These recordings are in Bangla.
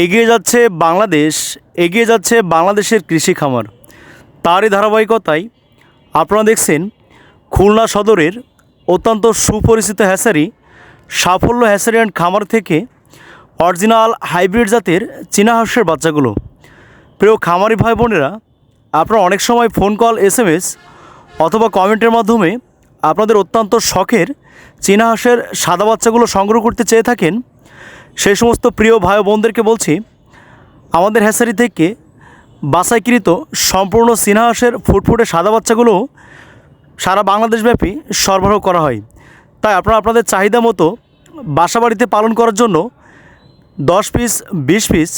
এগিয়ে যাচ্ছে বাংলাদেশ, এগিয়ে যাচ্ছে বাংলাদেশের কৃষি খামার। তারই ধারাবাহিকতায় আপনারা দেখছেন খুলনা সদরের অত্যন্ত সুপরিচিত হ্যাসারি, সাফল্য হ্যাসারি অ্যান্ড খামার থেকে অরিজিনাল হাইব্রিড জাতের চীনা হাঁসের বাচ্চাগুলো। প্রিয় খামারি ভাই বোনেরা, আপনারা অনেক সময় phone call S M S অথবা কমেন্টের মাধ্যমে আপনাদের অত্যন্ত শখের চীনা হাঁসের সাদা বাচ্চাগুলো সংগ্রহ করতে চেয়ে থাকেন। সেই সমস্ত প্রিয় ভাই বোনদেরকে বলছি, আমাদের হ্যাসারি থেকে বাছাইকৃত সম্পূর্ণ সিনহাসের ফুটফুটে সাদা বাচ্চাগুলো সারা বাংলাদেশব্যাপী সরবরাহ করা হয়। তাই আপনারা আপনাদের চাহিদা মতো বাসাবাড়িতে পালন করার জন্য দশ পিস, বিশ পিস,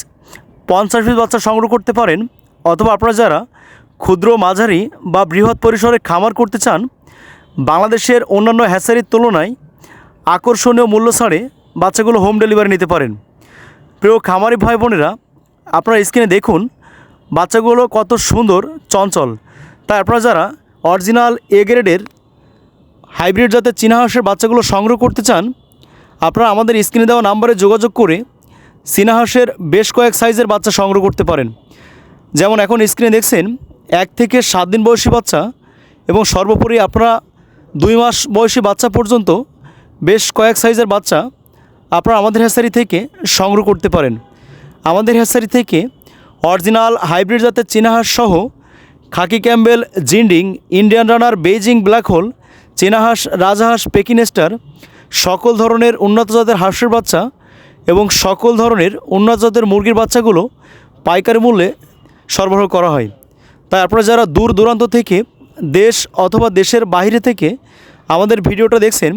পঞ্চাশ পিস বাচ্চা সংগ্রহ করতে পারেন, অথবা আপনারা যারা ক্ষুদ্র, মাঝারি বা বৃহৎ পরিসরে খামার করতে চান, বাংলাদেশের অন্যান্য হ্যাচারির তুলনায় আকর্ষণীয় মূল্য ছাড়ে বাচ্চাগুলো হোম ডেলিভারি নিতে পারেন। প্রিয় খামারি ভাই বোনেরা, আপনারা স্ক্রিনে দেখুন, বাচ্চাগুলো কত সুন্দর, চঞ্চল। তাই আপনারা যারা অরিজিনাল এ গ্রেডের হাইব্রিড জাতের চীনা হাঁসের বাচ্চাগুলো সংগ্রহ করতে চান, আপনারা আমাদের স্ক্রিনে দেওয়া নাম্বারে যোগাযোগ করে চীনা হাঁসের বেশ কয়েক সাইজের বাচ্চা সংগ্রহ করতে পারেন। যেমন এখন স্ক্রিনে দেখছেন, এক থেকে সাত দিন বয়সী বাচ্চা এবং সর্বোপরি আপনারা দুই মাস বয়সী বাচ্চা পর্যন্ত বেশ কয়েক সাইজের বাচ্চা আপনারা আমাদের হ্যাসারি থেকে সংগ্রহ করতে পারেন। আমাদের হ্যাসারি থেকে অরিজিনাল হাইব্রিড জাতের চীনা হাঁস সহ khaki Campbell, Jinding, Indian runner, Beijing black hole চীনা হাঁস রাজহাঁস পেকিনেস্টার সকল ধরনের উন্নত জাতের হাঁসের বাচ্চা এবং সকল ধরনের উন্নত জাতের মুরগির বাচ্চাগুলো পাইকারি মূল্যে সরবরাহ করা হয়। তাই আপনারা যারা দূর দূরান্ত থেকে দেশ অথবা দেশের বাইরে থেকে আমাদের ভিডিওটা দেখছেন,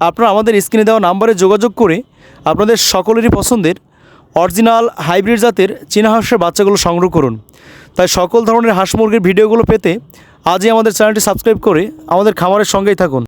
আপনারা আমাদের স্ক্রিনে দেওয়া নাম্বারে যোগাযোগ করে আপনাদের সকলেরই পছন্দের অরিজিনাল হাইব্রিড জাতের চীনা হাঁসের বাচ্চাগুলো সংগ্রহ করুন। তাই সকল ধরনের হাঁস মুরগির ভিডিওগুলো পেতে আজই আমাদের চ্যানেলটি সাবস্ক্রাইব করে আমাদের খামারের সঙ্গেই থাকুন।